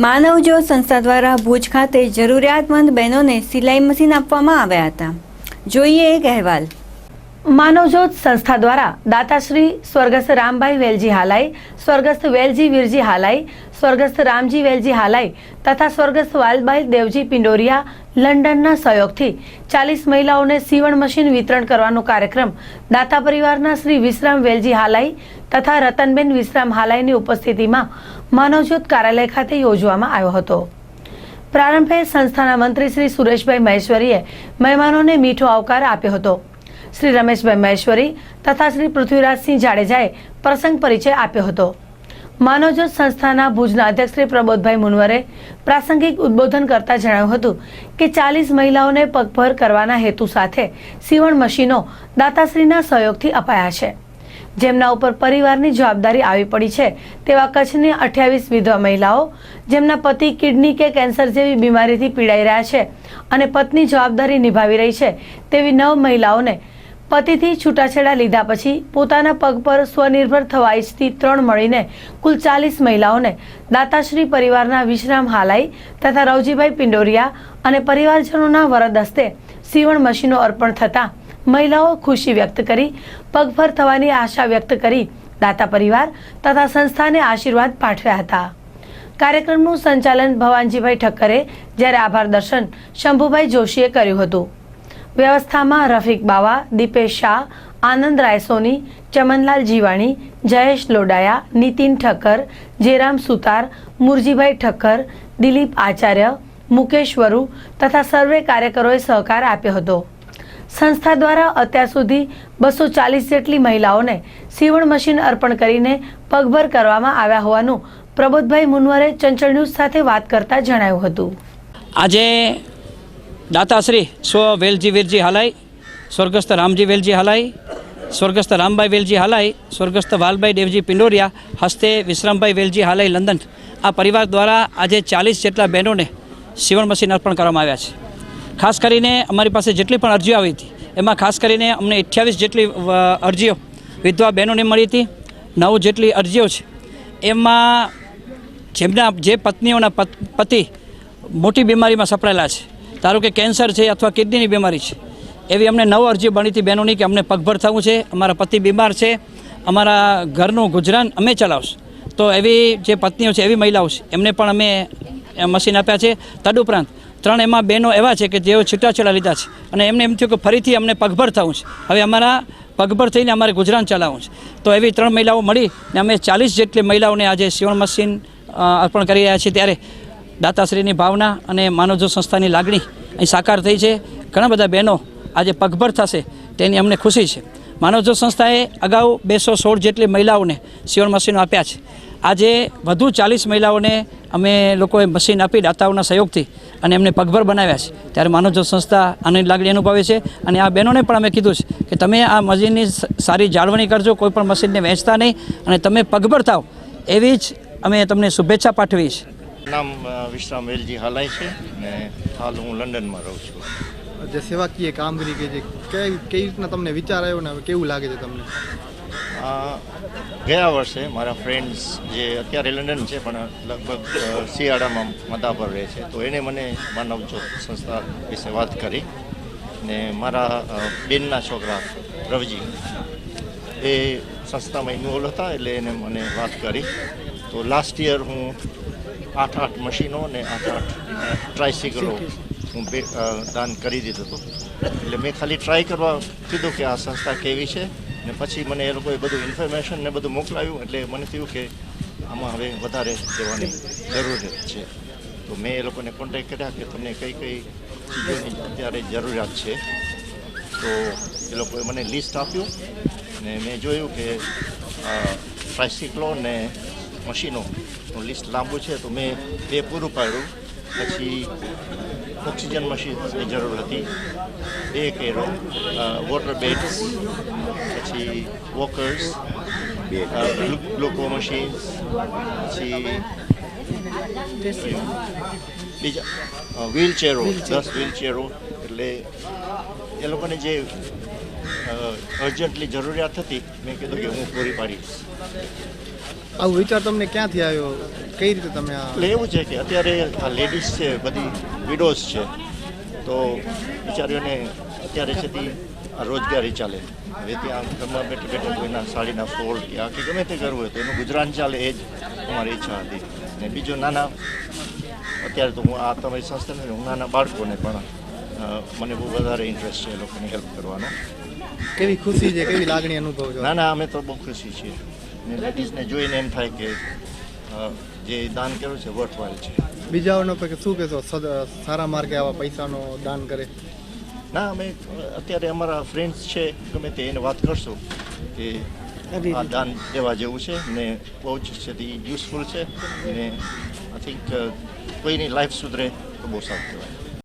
માનવજ્યોત સંસ્થા દ્વારા ભુજ ખાતે જરૂરિયાતમંદ બહેનોને સિલાઈ મશીન આપવામાં આવ્યા હતા. જોઈએ એક અહેવાલ. માનવજ્યોત સંસ્થા દ્વારા દાતાશ્રી સ્વર્ગસ્થ રામભાઈ વેલજી હાલાઈ, સ્વર્ગસ્થ વેલજી વીરજી હાલાઈ, સ્વર્ગસ્થ રામજી વેલજી હાલાઈ તથા સ્વર્ગસ્થ વાલભાઈ દેવજી પિંડોરિયા લંડનના સહયોગથી ચાલીસ મહિલાઓને સીવણ મશીન વિતરણ કરવાનો કાર્યક્રમ દાતા પરિવારના શ્રી વિશ્રામ વેલજી હાલાઈ તથા રતનબેન વિશ્રામ હાલાઈની ઉપસ્થિતિમાં માનવજ્યોત કાર્યાલય ખાતે યોજવામાં આવ્યો હતો. પ્રારંભે સંસ્થાના મંત્રી શ્રી સુરેશભાઈ મહેશ્વરીએ મહેમાનોને મીઠો આવકાર આપ્યો હતો. શ્રી રમેશભાઈ મહેશ્વરી તથા શ્રી પૃથ્વીરાજસિંહ જાડેજાએ પ્રસંગ પરિચય આપ્યો હતો. માનવજ્યોત સંસ્થાના ભુજના અધ્યક્ષ શ્રી પ્રબોધભાઈ મુનવરે પ્રાસંગિક ઉદ્બોધન કરતા જણાવ્યું હતું કે ચાલીસ મહિલાઓને પગભર કરવાના હેતુ સાથે સીવણ મશીનો દાતાશ્રીના સહયોગથી અપાયા છે. જેમના ઉપર પરિવારની જવાબદારી આવી પડી છે તેવા કચ્છની અઠ્યાવીસ વિધવા મહિલાઓ જેમના પતિ કિડની કે કેન્સર જેવી બીમારીથી પીડાઈ રહ્યા છે અને પત્ની જવાબદારી નિભાવી રહી છે તેવી નવ મહિલાઓને પતિથી છૂટાછેડા લીધા પછી પોતાના પગ પર સ્વનિર્ભર થવા ઈચ્છતી ત્રણ મળીને કુલ ચાલીસ મહિલાઓને દાતાશ્રી પરિવારના વિશ્રામ હાલાઈ તથા રવજીભાઈ પિંડોરિયા અને પરિવારજનોના વરદ હસ્તે સીવણ મશીનો અર્પણ થતાં મહિલાઓ ખુશી વ્યક્ત કરી, પગભર થવાની આશા વ્યક્ત કરી દાતા પરિવાર તથા સંસ્થાને આશીર્વાદ પાઠવ્યા હતા. કાર્યક્રમનું સંચાલન ભવાનજીભાઈ ઠક્કરે જ્યારે આભાર દર્શન શંભુભાઈ જોશીએ કર્યું હતું. વ્યવસ્થામાં રફીક બાવા, દીપેશ શાહ, આનંદ રાયસોની, ચમનલાલ જીવાણી, જયેશ લોડાયા, નીતિન ઠક્કર જેરામ સુતાર, મુરજીભાઈ ઠક્કર, દિલીપ આચાર્ય, મુકેશ વરુ તથા સર્વે કાર્યકરોએ સહકાર આપ્યો હતો. સંસ્થા દ્વારા અત્યાર સુધી બસો ચાલીસ જેટલી મહિલાઓને સીવણ મશીન અર્પણ કરીને પગભર કરવામાં આવ્યા હોવાનું પ્રબોધભાઈ મુનવરે ચંચળ ન્યૂઝ સાથે વાત કરતા જણાવ્યું હતું. આજે દાતાશ્રી સ્વ વેલજી વીરજી હાલાઈ, સ્વર્ગસ્થ રામજી વેલજી હાલાઈ, સ્વર્ગસ્થ રામભાઈ વેલજી હાલાઈ, સ્વર્ગસ્થ વાલભાઈ દેવજી પિંડોરિયા, હસ્તે વિશ્રામભાઈ વેલજી હાલાઈ લંદન. આ પરિવાર દ્વારા આજે ચાલીસ જેટલા બહેનોને સીવણ મશીન અર્પણ કરવામાં આવ્યા છે. ખાસ કરીને અમારી પાસે જેટલી પણ અરજીઓ આવી હતી, એમાં ખાસ કરીને અમને અઠ્યાવીસ જેટલી અરજીઓ વિધવા બહેનોને મળી હતી, નવ જેટલી અરજીઓ છે. એમાં જેમના, જે પત્નીઓના પતિ મોટી બીમારીમાં સપડાયેલા છે ધારો કે કેન્સર છે અથવા કિડનીની બીમારી છે, એવી અમને નવ અરજી બની હતી બહેનોની કે અમને પગભર થવું છે, અમારા પતિ બીમાર છે, અમારા ઘરનું ગુજરાન અમે ચલાવશું. તો એવી જે પત્નીઓ છે, એવી મહિલાઓ છે, એમને પણ અમે મશીન આપ્યા છે. તદુપરાંત ત્રણ એમાં બહેનો એવા છે કે જેઓ છૂટાછેડા લીધા છે અને એમને એમ થયું કે ફરીથી અમને પગભર થવું છે. હવે અમારા પગભર થઈને અમારે ગુજરાન ચલાવવું છે. તો એવી ત્રણ મહિલાઓ મળી ને અમે ચાલીસ જેટલી મહિલાઓને આજે સીવણ મશીન અર્પણ કરી રહ્યા છીએ ત્યારે દાતાશ્રીની ભાવના અને માનવજો સંસ્થાની લાગણી અહીં સાકાર થઈ છે. ઘણા બધા બહેનો આજે પગભર થશે તેની અમને ખુશી છે. માનવજો સંસ્થાએ અગાઉ બેસો સોળ જેટલી મહિલાઓને સિવણ મશીનો આપ્યા છે. આજે વધુ ચાલીસ મહિલાઓને અમે લોકોએ મશીન આપી દાતાઓના સહયોગથી અને એમને પગભર બનાવ્યા છે. ત્યારે માનવજો સંસ્થા આનંદ લાગણી અનુભવે છે અને આ બહેનોને પણ અમે કીધું છે કે તમે આ મશીનની સારી જાળવણી કરજો, કોઈ પણ મશીનને વેચતા નહીં અને તમે પગભર થાવ. એવી જ અમે તમને શુભેચ્છા પાઠવી છે નામ વિશ્રામ વેલજી હાલાય છે ને હાલ હું લંડનમાં રહું છું. જે સેવાકીય કામગીરી કે જે કઈ કઈ રીતના તમને વિચાર આવ્યો ને કેવું લાગે છે તમને? ગયા વર્ષે મારા ફ્રેન્ડ્સ જે અત્યારે લંડન છે પણ લગભગ શિયાળામાં મતા પર રહે છે તો એને મને માનવ જ્યોત સંસ્થા વિશે વાત કરી ને મારા બેનના છોકરા રવજી એ સંસ્થામાં ઇન્વોલ્વ હતા એટલે એને મને વાત કરી. તો લાસ્ટ યર હું આઠ આઠ મશીનો ને આઠ આઠ ટ્રાયસિકલો હું બે દાન કરી દીધું હતું. એટલે મેં ખાલી ટ્રાય કરવા કીધું કે આ સંસ્થા કેવી છે ને પછી મને એ લોકોએ બધું ઇન્ફોર્મેશન ને બધું મોકલાવ્યું એટલે મને થયું કે આમાં હવે વધારે દેવાની જરૂરિયાત છે. તો મેં એ લોકોને કોન્ટેક કર્યા કે તમને કઈ કઈ ચીજોની અત્યારે જરૂરિયાત છે. તો એ લોકોએ મને લિસ્ટ આપ્યું ને મેં જોયું કે ટ્રાયસિકલો ને મશીનોનું લિસ્ટ લાંબુ છે તો મેં તે પૂરું પાડ્યું. પછી ઓક્સિજન મશીનની જરૂર હતી. બે કેરો વોટર બેડ્સ પછી વોકર્સ ગ્લુકો મશીન્સ પછી બીજા વ્હીલચેરો દસ વ્હીલચેરો એટલે એ લોકોને જે અર્જન્ટલી જરૂરિયાત હતી મેં કીધું કે હું પૂરી પાડીશ. આવો વિચાર તમને ક્યાંથી આવ્યો? કઈ રીતે તમે એટલે એવું છે કે અત્યારે આ લેડીઝ છે બધી વિડોઝ છે. તો બિચારીઓને અત્યારે છે આ રોજગારી ચાલે. હવે ત્યાં ઘરમાં બેઠે બેઠે કોઈના સાડીના ફોલ કે આ કે ગમે તે કરવું હોય તો એનું ગુજરાન ચાલે એ જ અમારી ઈચ્છા હતી. ને બીજું નાના અત્યારે તો હું આ તમારી સંસ્થાને હું નાના બાળકોને પણ મને બહુ વધારે ઇન્ટરેસ્ટ છે એ લોકોને હેલ્પ કરવાનો. કેવી ખુશી છે કેવી લાગણી અનુભવ ના ના અમે તો બહુ ખુશી છીએ. ને લેડીઝને જોઈને એમ થાય કે જે દાન કર્યું છે વર્થવાઇલ છે. બીજાઓનો શું કહેશો? સારા માર્ગે આવા પૈસાનો દાન કરે? ના અમે અત્યારે અમારા ફ્રેન્ડ્સ છે ગમે તે એને વાત કરશું કે આ દાન દેવા જેવું છે. ને બહુ જ છે તે યુઝફુલ છે. ને આઈ થિંક કોઈની લાઈફ સુધરે તો બહુ સારું કહેવાય.